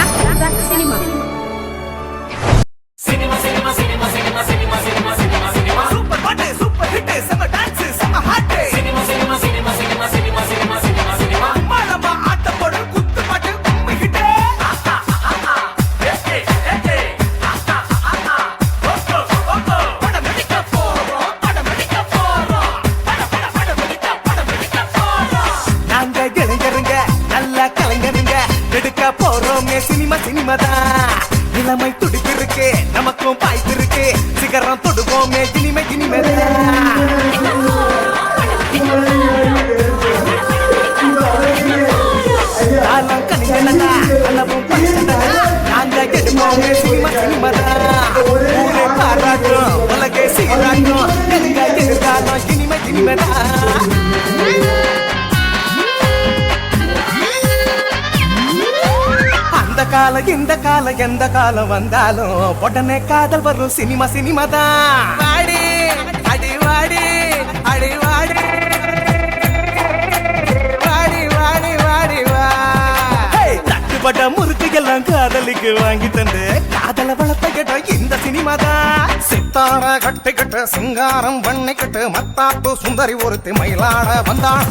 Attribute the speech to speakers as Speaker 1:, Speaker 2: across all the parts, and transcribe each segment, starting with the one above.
Speaker 1: Cinema cinema cinema cinema cinema cinema cinema super பாட்டு super hit cinema இளமை துடிப்பிருக்கு நமக்கும் பாய்ப்பு சிகரம் தொடுவோமே இனிமை இனிமை காலம் அளவும் பச்சடா நாங்க எடுப்போமே சினிமா சினிமா ஊரே பாராட்டும் உலகே சீராட்டும். எங்க எதிர்காலம் இனிமை காலம் இந்த காலம் எந்த காலம் வந்தாலும் உடனே காதல் வரும். சினிமா சினிமா தான். வாடி அடி வாடி அடி வாடி. வாடி வாடி வா. தட்டுப்பட்ட முறுக்கு எல்லாம் காதலிக்கு வாங்கி தந்து. காதல வளர்த்த இடம் இந்த சினிமா தான். சித்தார கட்டிக்கிட்டு சிங்காரம் பண்ணிக்கிட்டு மத்தாப்பு சுந்தரி ஒருத்தி மயிலாட வந்தான்.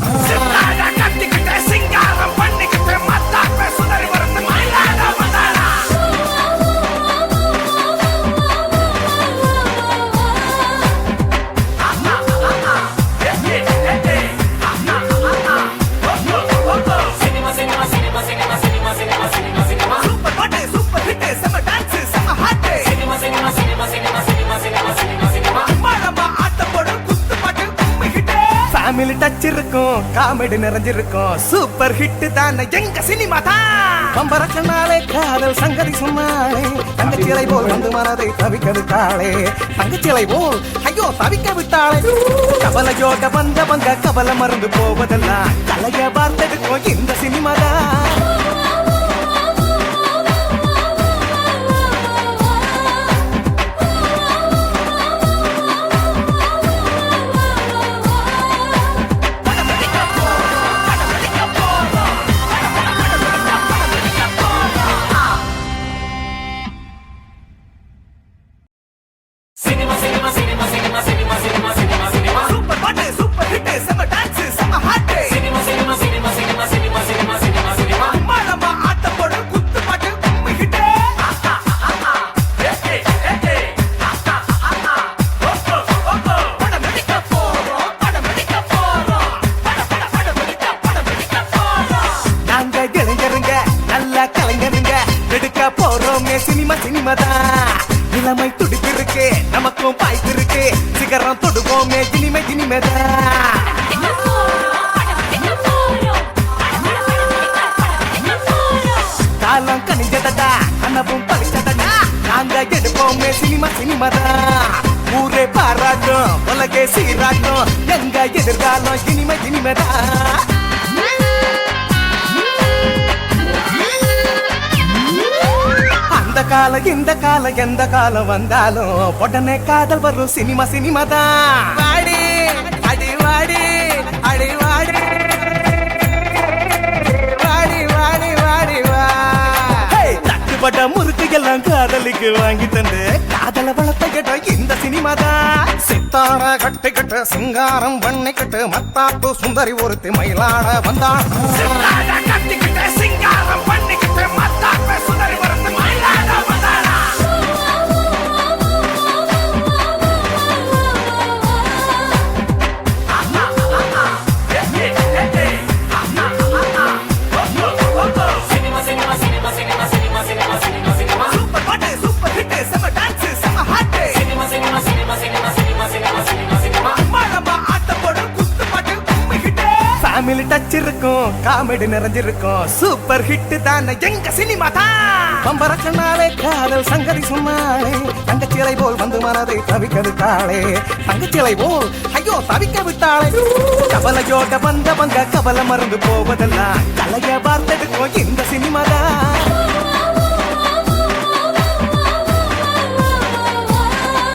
Speaker 1: நச்சிருக்கும் காமெடி நிறைஞ்சிருக்கும் சூப்பர் ஹிட் தானே எங்க சினிமா தான்? கம்பரச்சனாலே காதல் சங்கதி சொன்னாலே தங்கச்சிலை போல் வந்து மனதை தவிக்க விட்டாளே தங்கச்சிலை போல் ஐயோ தவிக்க விட்டாளே. கபல யோக வந்த வந்த கபல மறந்து போவதெல்லாம் கலைய பார்த்ததுக்கும் இந்த சினிமா தான். சூப்பர் பாட்டு சூப்பர் ஹிட் செம டான்ஸ் செம ஹாட் அம்மாளம்மா ஆட்டம் போடு குத்து பாட்டு கும்மி ஹிட் படம் நடிக்க போறோம் படம் நடிக்க போறோம் பட பட படம் நடிக்க படம் நடிக்க போறோம் நாங்க இளைஞருங்க நல்ல கலைஞருங்க எடுக்க போறோமே சினிமா சினிமா தான் நமக்கும் பாய்ப்பு இருக்கு சிகரம் தொடுவோமே இனிமே இனிமே காலம் கனிஞ்சதடா கனவும் பறிச்சதடா நாங்க எடுப்போமே சினிமா சினிமா தான் ஊரே பாராட்டும் உலகே சீராட்டும். எங்க எதிர்காலம் இனிமே இனிமை தான் காலம் இந்த காலம் எந்த காலம் வந்தாலும் உடனே காதல் வரும். சினிமா சினிமா தான். வாடி அடி வாடி அடி வாடி. வாடி வாடி வாடி வா. தட்டுப்பட்ட முறுக்கு எல்லாம் காதலிக்கு வாங்கி தந்து காதல வளர்த்த இடம் இந்த சினிமா தான். சித்தார கட்டிக்கிட்டு சிங்காரம் பண்ணிக்கிட்டு மத்தாப்பு சுந்தரி ஒருத்தி மயிலாட வந்தான். சிங்காரம் பண்ணிக்கிட்டு மத்தாப்பு ஃபேமிலி டச் இருக்கும் காமெடி நிறைஞ்சிருக்கும். சூப்பர் ஹிட் தானே எங்க சினிமா தான் பம்பரக்கனாலே காதல் சங்கதி சொன்னாலே தங்கச்சிலை போல் வந்து மனதை தவிக்க விட்டாளே தங்கச்சிலை போல் ஐயோ தவிக்க விட்டாளே. கவலையோட வந்த வந்த கவலை மறந்து போவதெல்லாம் கலைய பார்த்ததுக்கும் இந்த சினிமா தான்